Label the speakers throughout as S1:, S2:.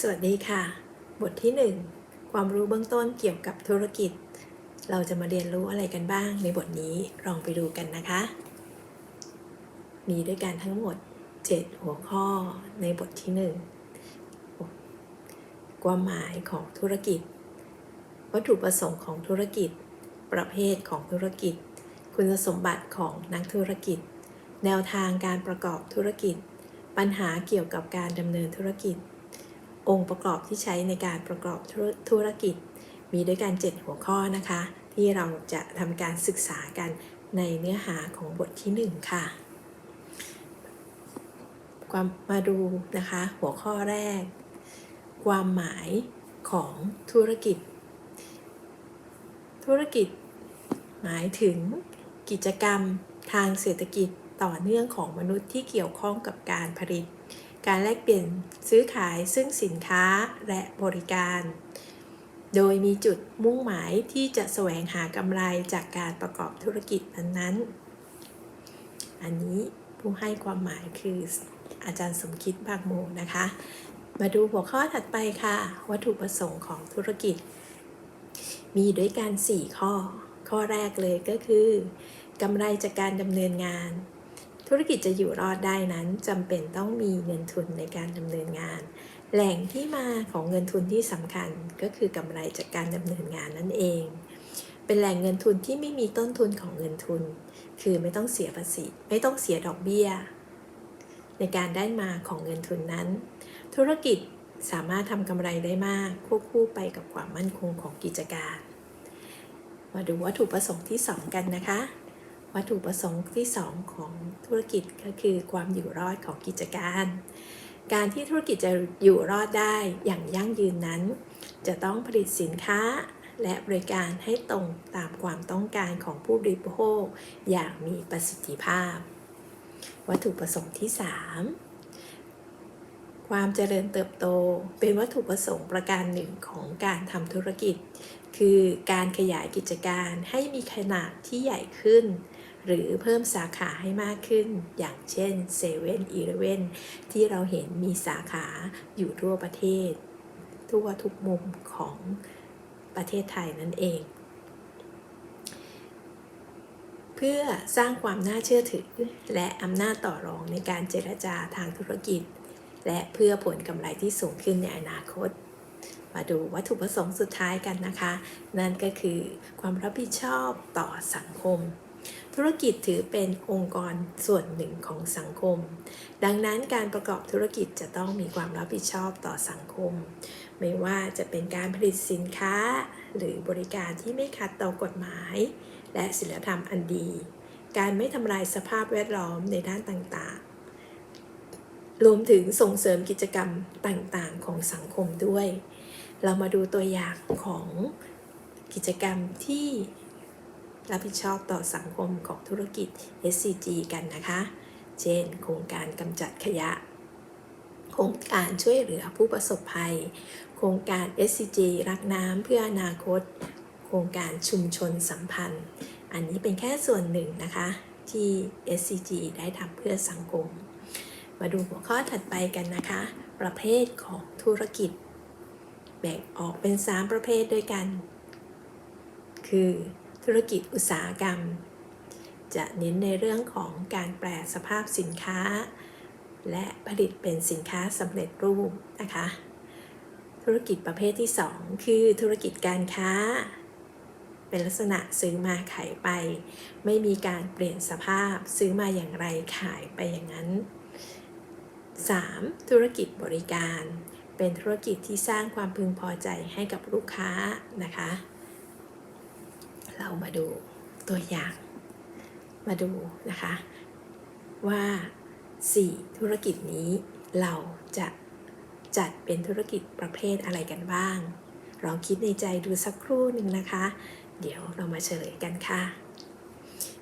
S1: สวัสดีค่ะ บทที่ 1 ความรู้เบื้องต้นเกี่ยวกับธุรกิจ เราจะมาเรียนรู้อะไรกันบ้างในบทนี้ลองไปดูกันนะคะ มีด้วยกันทั้งหมด 7 หัวข้อในบทที่ 1 ความหมายของธุรกิจ วัตถุประสงค์ของธุรกิจ ประเภทของธุรกิจ คุณสมบัติของนักธุรกิจ แนวทางการประกอบธุรกิจ ปัญหาเกี่ยวกับการดำเนินธุรกิจ องค์ประกอบที่ใช้ในการประกอบธุรกิจ มีด้วยกัน 7 หัวข้อนะคะ ที่เราจะทำการศึกษากันในเนื้อหาของบทที่ 1 ค่ะความมาดูนะคะ หัวข้อแรก ความหมายของธุรกิจ ธุรกิจ หมายถึงกิจกรรมทางเศรษฐกิจต่อเนื่องของมนุษย์ที่เกี่ยวข้องกับการผลิต การแลกเปลี่ยนซื้อขายซึ่งสินค้าและบริการ โดยมีจุดมุ่งหมายที่จะแสวงหากำไรจากการประกอบธุรกิจนั้นๆ อันนี้ผู้ให้ความหมายคืออาจารย์สมคิดบางโมนะคะ มาดูหัวข้อถัดไปค่ะ วัตถุประสงค์ของธุรกิจ มีด้วยกัน 4 ข้อ ข้อแรกเลยก็คือกำไรจากการดำเนินงาน ธุรกิจจะอยู่รอดได้นั้นจำเป็นต้องมีเงินทุนในการดำเนินงาน แหล่งที่มาของเงินทุนที่สำคัญก็คือกำไรจากการดำเนินงานนั่นเอง เป็นแหล่งเงินทุนที่ไม่มีต้นทุนของเงินทุน คือไม่ต้องเสียภาษี ไม่ต้องเสียดอกเบี้ย ในการได้มาของเงินทุนนั้น ธุรกิจสามารถทำกำไรได้มากควบคู่ไปกับความมั่นคงของกิจการ มาดูวัตถุประสงค์ที่ 2 กันนะคะ วัตถุประสงค์ที่ 2 ของธุรกิจก็คือความอยู่รอดของกิจการ การที่ธุรกิจจะอยู่รอดได้อย่างยั่งยืนนั้น จะต้องผลิตสินค้าและบริการให้ตรงตามความต้องการของผู้บริโภค อย่างมีประสิทธิภาพ วัตถุประสงค์ที่ 3 ความเจริญเติบโตเป็นวัตถุประสงค์ประการหนึ่งของการทำธุรกิจ คือการขยายกิจการให้มีขนาดที่ใหญ่ขึ้น หรือเพิ่มสาขาให้มากขึ้น อย่างเช่นเซเว่นอีเลเว่นที่เราเห็นมีสาขาอยู่ทั่วประเทศ ทั่วทุกมุมของประเทศไทยนั่นเอง เพื่อสร้างความน่าเชื่อถือ และอำนาจต่อรองในการเจรจาทางธุรกิจ และเพื่อผลกำไรที่สูงขึ้นในอนาคตมาดูวัตถุประสงค์สุดท้ายกันนะคะ นั่นก็คือความรับผิดชอบต่อสังคม ธุรกิจถือเป็นองค์กรส่วนหนึ่งของสังคม ดังนั้นการประกอบธุรกิจจะต้องมีความรับผิดชอบต่อสังคม ไม่ว่าจะเป็นการผลิตสินค้า หรือบริการที่ไม่ขัดต่อกฎหมาย และศีลธรรมอันดี การไม่ทำลายสภาพแวดล้อมในด้านต่างๆ รวมถึงส่งเสริมกิจกรรมต่างๆ ของสังคมด้วย เรามาดูตัวอย่างของกิจกรรมที่ รับผิดชอบต่อสังคมของธุรกิจ SCG กันนะคะ เช่น โครงการกำจัดขยะ โครงการช่วยเหลือผู้ประสบภัย โครงการ SCG รักน้ำเพื่ออนาคต โครงการชุมชนสัมพันธ์ อันนี้เป็นแค่ส่วนหนึ่งนะคะที่ SCG ได้ทำเพื่อสังคม มาดูหัวข้อถัดไปกันนะคะ ประเภทของธุรกิจ แบ่งออกเป็น 3 ประเภทด้วยกัน คือ ธุรกิจอุตสาหกรรม จะเน้นในเรื่องของการแปลสภาพสินค้า และผลิตเป็นสินค้าสำเร็จรูปนะคะ ธุรกิจประเภทที่ 2 คือธุรกิจการค้า เป็นลักษณะซื้อมาขายไป ไม่มีการเปลี่ยนสภาพซื้อมาอย่างไรขายไปอย่างนั้น 3. ธุรกิจบริการ เป็นธุรกิจที่สร้างความพึงพอใจให้กับลูกค้านะคะ เรามาดูตัวอย่าง มาดูนะคะ ว่า 4 ธุรกิจนี้เราจะจัดเป็นธุรกิจประเภทอะไรกันบ้างลองคิดในใจดูสักครู่หนึ่งนะคะ เดี๋ยวเรามาเฉลยกันค่ะ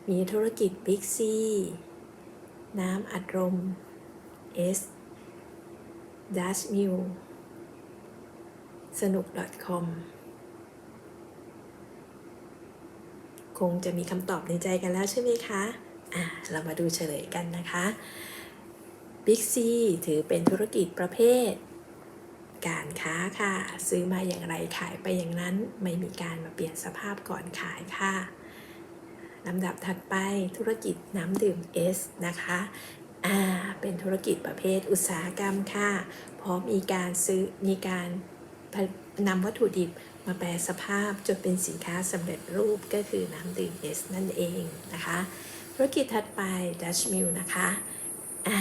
S1: มีธุรกิจ Big C น้ำอัดลม S Dash Mill สนุก .com คงจะมีคำตอบในใจกันแล้วใช่ไหมคะอะเรามาดูเฉลยกันนะคะ Big C ถือเป็นธุรกิจประเภท การค้าค่ะ ซื้อมาอย่างไรขายไปอย่างนั้นไม่มีการมาเปลี่ยนสภาพก่อนขายค่ะลำดับถัดไปธุรกิจน้ำดื่ม S นะคะอ่าเป็นธุรกิจประเภทอุตสาหกรรมค่ะ เพราะมีการซื้อมีการนำวัตถุดิบ มาแปลสภาพจนเป็นสินค้าสำเร็จรูปก็คือน้ำดื่ม S นั่นเองนะคะ ธุรกิจถัดไป Dutch Mill นะคะอ่า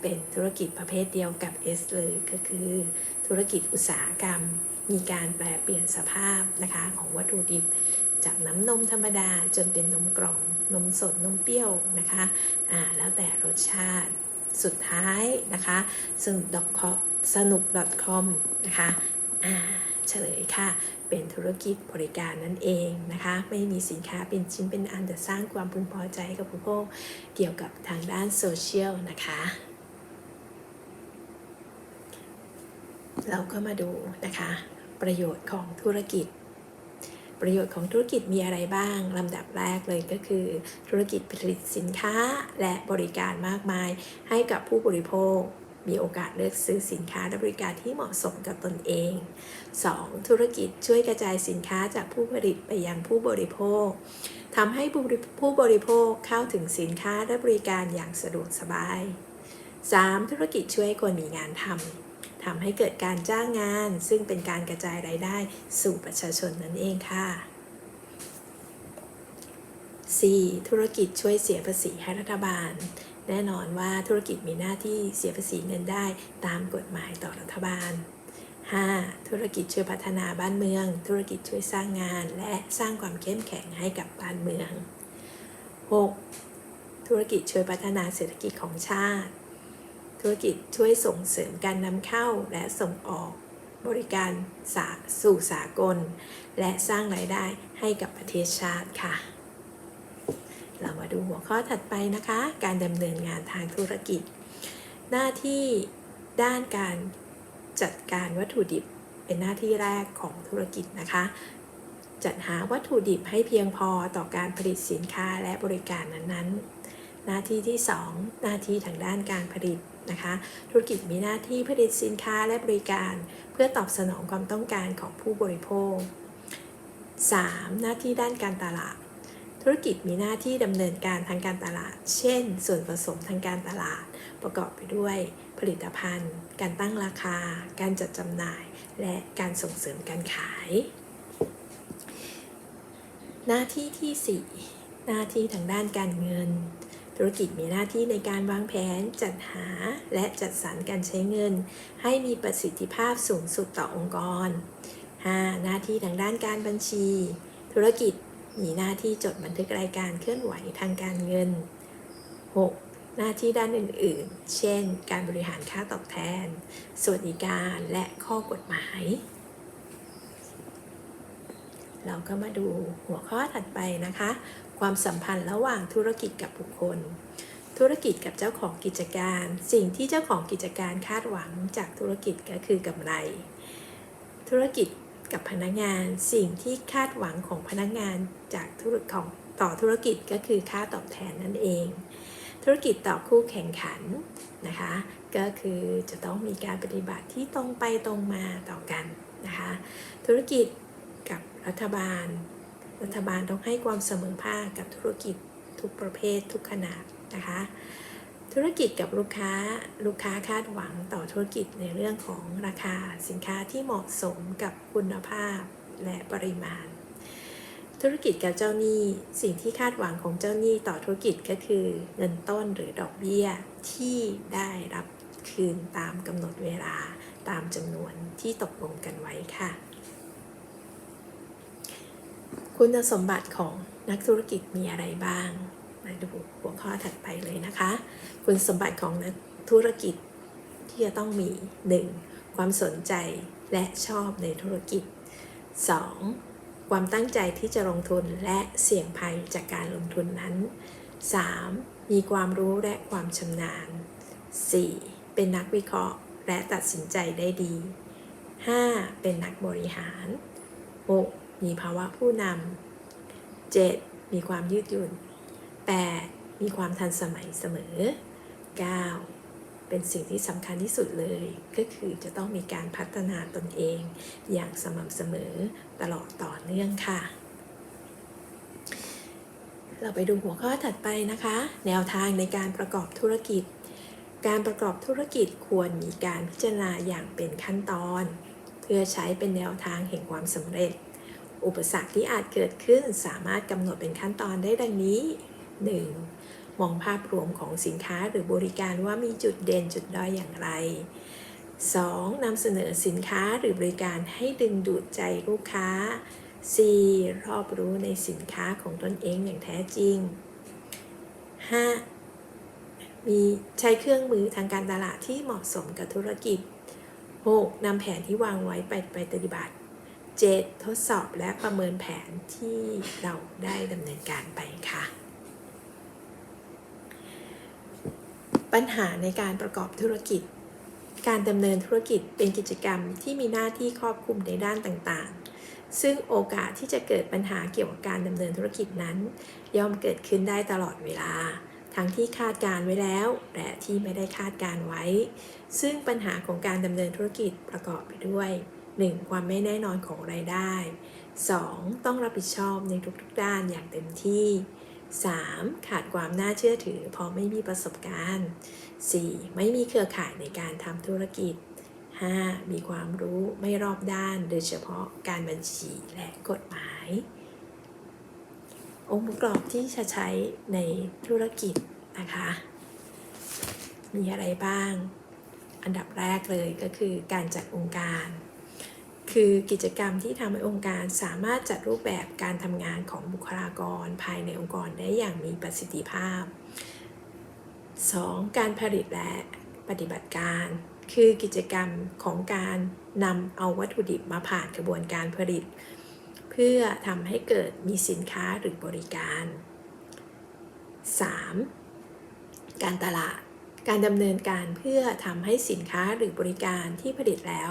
S1: เป็นธุรกิจประเภทเดียวกับ S เลยก็คือ ธุรกิจอุตสาหกรรม มีการแปลเปลี่ยนสภาพนะคะของวัตถุดิบ จากน้ำนมธรรมดาจนเป็นนมกล่องนมสดนมเปรี้ยวนะคะอ่าแล้วแต่รสชาติสุดท้ายนะคะสนุก .com สนุก .com นะคะอ่า เฉลยค่ะ เป็นธุรกิจบริการนั่นเองนะคะ ไม่มีสินค้าเป็นชิ้นเป็นอันแต่สร้างความพึงพอใจให้กับผู้บริโภคเกี่ยวกับทางด้านโซเชียลนะคะเราก็มาดูนะคะ ประโยชน์ของธุรกิจ ประโยชน์ของธุรกิจมีอะไรบ้างลำดับแรกเลยก็คือ ธุรกิจผลิตสินค้าและบริการมากมายให้กับผู้บริโภค มีโอกาสเลือกซื้อสินค้าและบริการที่เหมาะสมกับตนเอง 2. ธุรกิจช่วยกระจายสินค้าจากผู้ผลิตไปยังผู้บริโภคทำให้ผู้บริโภคเข้าถึงสินค้าและบริการอย่างสะดวกสบาย 3. ธุรกิจช่วยคนมีงานทำทำให้เกิดการจ้างงาน ซึ่งเป็นการกระจายรายได้สู่ประชาชนนั่นเองค่ะ 4. ธุรกิจช่วยเสียภาษีให้รัฐบาล แน่นอนว่าธุรกิจมีหน้าที่เสียภาษีเงินได้ตามกฎหมายต่อรัฐบาล 5. ธุรกิจช่วยพัฒนาบ้านเมือง ธุรกิจช่วยสร้างงาน และสร้างความเข้มแข็งให้กับบ้านเมือง 6. ธุรกิจช่วยพัฒนาเศรษฐกิจของชาติ ธุรกิจช่วยส่งเสริมการนำเข้าและส่งออกบริการส,สู่สากล และสร้างรายได้ให้กับประเทศชาติค่ะ เรามาดูหัวข้อถัดไปนะคะ การดำเนินงานทางธุรกิจ หน้าที่ด้านการจัดการวัตถุดิบเป็นหน้าที่แรกของธุรกิจนะคะ จัดหาวัตถุดิบให้เพียงพอต่อการผลิตสินค้าและบริการนั้นๆ หน้าที่ที่ 2 หน้าที่ทางด้านการผลิตนะคะ ธุรกิจมีหน้าที่ผลิตสินค้าและบริการ เพื่อตอบสนองความต้องการของผู้บริโภค 3. หน้าที่ด้านการตลาด ธุรกิจมีหน้าที่ดำเนินการทางการตลาด เช่น ส่วนผสมทางการตลาด ประกอบไปด้วยผลิตภัณฑ์ การตั้งราคา การจัดจำหน่าย และการส่งเสริมการขาย หน้าที่ที่ 4 หน้าที่ทางด้านการเงิน ธุรกิจมีหน้าที่ในการวางแผน จัดหา และจัดสรรการใช้เงิน ให้มีประสิทธิภาพสูงสุดต่อองค์กร 5. หน้าที่ทางด้านการบัญชี ธุรกิจ มีหน้าที่จดบันทึกรายการเคลื่อนไหวทางการเงิน 6. หน้าที่ด้านอื่นๆ เช่น การบริหารค่าตอบแทน สวัสดิการและข้อกฎหมาย เราก็มาดูหัวข้อถัดไปนะคะ ความสัมพันธ์ระหว่างธุรกิจกับบุคคล ธุรกิจกับเจ้าของกิจการ สิ่งที่เจ้าของกิจการคาดหวังจากธุรกิจก็คือกำไร ธุรกิจ กับพนักงาน สิ่งที่คาดหวังของพนักงานจากธุรของต่อธุรกิจก็คือค่าตอบแทนนั่นเอง ธุรกิจต่อคู่แข่งขันนะคะ ก็คือจะต้องมีการปฏิบัติที่ตรงไปตรงมาต่อกันนะคะ ธุรกิจกับรัฐบาล รัฐบาลต้องให้ความเสมอภาคกับธุรกิจทุกประเภททุกขนาดนะคะ ธุรกิจกับลูกค้าลูกค้าคาดหวังต่อธุรกิจในเรื่องของราคาสินค้าที่เหมาะสมกับคุณภาพและปริมาณ ธุรกิจกับเจ้าหนี้สิ่งที่คาดหวังของเจ้าหนี้ต่อธุรกิจก็คือเงินต้นหรือดอกเบี้ยที่ได้รับคืนตามกำหนดเวลาตามจำนวนที่ตกลงกันไว้ค่ะ คุณสมบัติของนักธุรกิจมีอะไรบ้าง มาดูหัวข้อถัดไปเลยนะคะ คุณสมบัติของนักธุรกิจที่จะต้องมี 1. ความสนใจและชอบในธุรกิจ 2. ความตั้งใจที่จะลงทุนและเสี่ยงภัยจากการลงทุนนั้น 3. มีความรู้และความชำนาญ 4. เป็นนักวิเคราะห์และตัดสินใจได้ดี 5. เป็นนักบริหาร 6. มีภาวะผู้นำ 7. มีความยืดหยุ่น 8. มีความทันสมัยเสมอ 9. เป็นเป็นสิ่งที่สำคัญที่สุดเลย ก็คือจะต้องมีการพัฒนาตนเอง อย่างสม่ำเสมอตลอดต่อเนื่องค่ะ เราไปดูหัวข้อถัดไปนะคะ แนวทางในการประกอบธุรกิจ การประกอบธุรกิจควรมีการพิจารณาอย่างเป็นขั้นตอน เพื่อใช้เป็นแนวทางแห่งความสำเร็จ อุปสรรคที่อาจเกิดขึ้นสามารถกำหนดเป็นขั้นตอนได้ดังนี้ 1. มองภาพรวมของสินค้าหรือบริการว่ามีจุดเด่นจุดด้อยอย่างไร 2. นำเสนอสินค้าหรือบริการให้ดึงดูดใจลูกค้า 4. รอบรู้ในสินค้าของตนเองอย่างแท้จริง 5. มีใช้เครื่องมือทางการตลาดที่เหมาะสมกับธุรกิจ 6. นำแผนที่วางไว้ไปไปปฏิบัติ 7. ทดสอบและประเมินแผนที่เราได้ดำเนินการไปค่ะ ปัญหาในการประกอบธุรกิจ การดำเนินธุรกิจเป็นกิจกรรมที่มีหน้าที่ครอบคลุมในด้านต่างๆ ซึ่งโอกาสที่จะเกิดปัญหาเกี่ยวกับการดำเนินธุรกิจนั้น ย่อมเกิดขึ้นได้ตลอดเวลา ทั้งที่คาดการไว้แล้ว และที่ไม่ได้คาดการไว้ ซึ่งปัญหาของการดำเนินธุรกิจประกอบไปด้วย 1. ความไม่แน่นอนของรายได้ 2. ต้องรับผิดชอบในทุกๆด้านอย่างเต็มที่ 3. ขาดความน่าเชื่อถือเพราะไม่มีประสบการณ์ 4. ไม่มีเครือข่ายในการทำธุรกิจ 5. มีความรู้ไม่รอบด้าน โดยเฉพาะการบัญชีและกฎหมาย องค์ประกอบที่จะใช้ในธุรกิจนะคะ มีอะไรบ้าง อันดับแรกเลยก็คือการจัดองค์การ คือกิจกรรมที่ทำให้องค์การสามารถจัดรูปแบบการทำงานของบุคลากรภายในองค์กรได้อย่างมีประสิทธิภาพ 2. การผลิตและปฏิบัติการ คือกิจกรรมของการนำเอาวัตถุดิบมาผ่านกระบวนการผลิต เพื่อทำให้เกิดมีสินค้าหรือบริการ 3. การตลาด การดำเนินการเพื่อทำให้สินค้าหรือบริการที่ผลิตแล้ว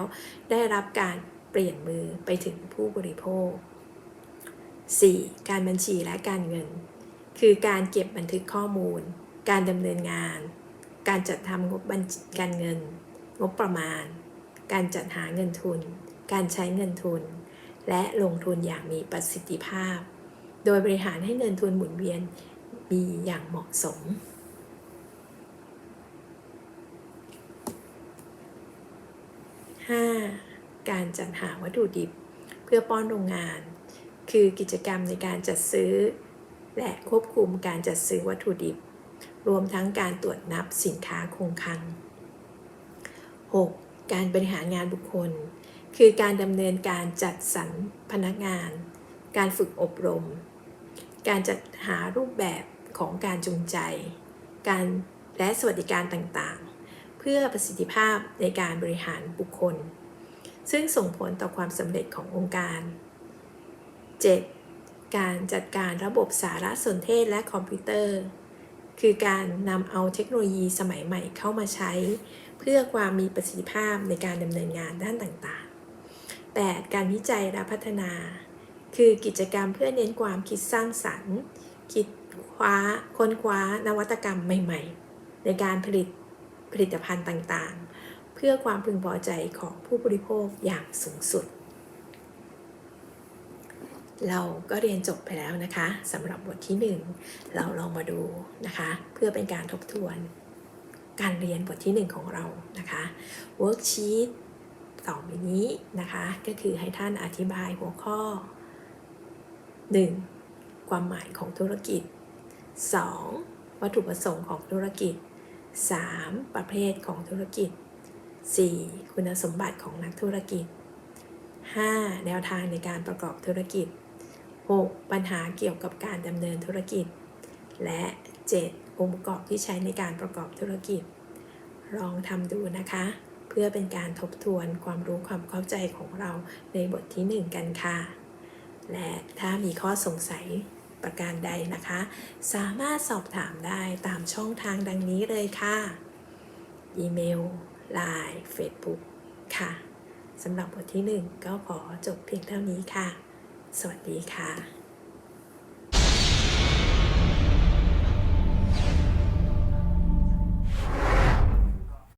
S1: ได้รับการ เปลี่ยนมือไปถึงผู้บริโภค 4. การบัญชีและการเงิน คือการเก็บบันทึกข้อมูล การดำเนินงาน การจัดทำงบบัญชีการเงิน งบประมาณ การจัดหาเงินทุน การใช้เงินทุน และลงทุนอย่างมีประสิทธิภาพ โดยบริหารให้เงินทุนหมุนเวียนมีอย่างเหมาะสม 5. การจัดหาวัตถุดิบ เพื่อป้อนโรงงาน คือกิจกรรมในการจัดซื้อ และควบคุมการจัดซื้อวัตถุดิบ รวมทั้งการตรวจนับสินค้าคงคลัง 6. การบริหารงานบุคคล คือการดำเนินการจัดสรรพนักงาน การฝึกอบรม การจัดหารูปแบบของการจูงใจ การและสวัสดิการต่างๆ เพื่อประสิทธิภาพในการบริหารบุคคล ซึ่งส่งผลต่อความสำเร็จขององค์การ 7. การจัดการระบบสารสนเทศและคอมพิวเตอร์ คือการนำเอาเทคโนโลยีสมัยใหม่เข้ามาใช้ เพื่อความมีประสิทธิภาพในการดำเนินงานด้านต่างๆ 8. การวิจัยและพัฒนา คือกิจกรรมเพื่อเน้นความคิดสร้างสรรค์ คิดคว้าค้นคว้านวัตกรรมใหม่ ๆ ในการผลิตผลิตภัณฑ์ต่างๆ พื่อความพึงพอใจของผู้บริโภคอย่างสูงสุด เราก็เรียนจบไปแล้วนะคะสำหรับบทที่ 1 เราลองมาดูนะคะ เพื่อเป็นการทบทวน การเรียนบทที่ 1 ของเรานะคะ worksheet ต่อไปนี้นะคะ ก็คือให้ท่านอธิบายหัวข้อ 1. ความหมายของธุรกิจ 2. วัตถุประสงค์ของธุรกิจ 3. ประเภทของธุรกิจ 4. คุณสมบัติของนักธุรกิจ 5. แนวทางในการประกอบธุรกิจ 6. ปัญหาเกี่ยวกับการดำเนินธุรกิจ และ 7. องค์ประกอบที่ใช้ในการประกอบธุรกิจ ลองทำดูนะคะ เพื่อเป็นการทบทวนความรู้ความเข้าใจของเราในบทที่ 1 กันค่ะ และถ้ามีข้อสงสัยประการใดนะคะ สามารถสอบถามได้ตามช่องทางดังนี้เลยค่ะ อีเมล Line Facebook ค่ะสำหรับบทที่ 1 ก็ขอจบเพียงเท่านี้ค่ะ สวัสดีค่ะ